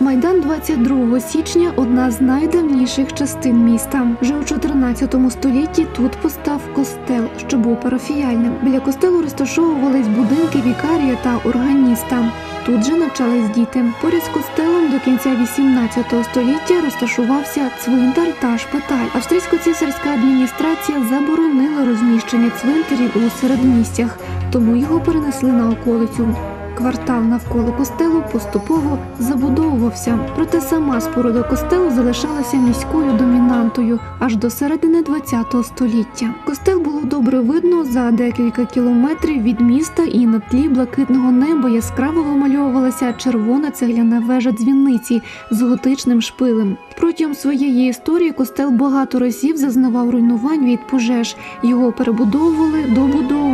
Майдан 22 січня одна з найдавніших частин міста. Вже у 14 столітті тут постав костел, що був парафіяльним. Біля костелу розташовувались будинки вікарія та органіста. Тут же навчались діти. Поряд з костелом до кінця 18 століття розташувався цвинтар та шпиталь. Австрійсько-цісарська адміністрація заборонила розміщення цвинтарів у середмістях, тому його перенесли на околицю. Квартал навколо костелу поступово забудовувався, проте сама споруда костелу залишалася міською домінантою аж до середини ХХ століття. Костел було добре видно за декілька кілометрів від міста, і на тлі блакитного неба яскраво вимальовувалася червона цегляна вежа дзвіниці з готичним шпилем. Протягом своєї історії костел багато разів зазнавав руйнувань від пожеж. Його перебудовували, добудовували,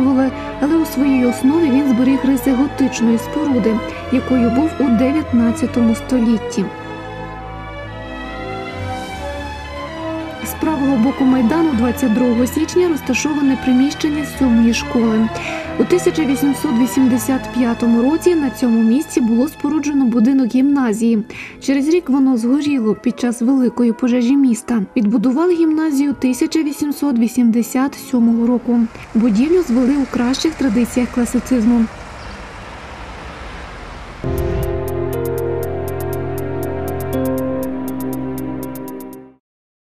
своїй основі він зберіг риси готичної споруди, якою був у 19 столітті. З правого боку майдану 22 січня розташоване приміщення сьомої школи. У 1885 році на цьому місці було споруджено будинок гімназії. Через рік воно згоріло під час великої пожежі міста. Відбудували гімназію 1887 року. Будівлю звели у кращих традиціях класицизму.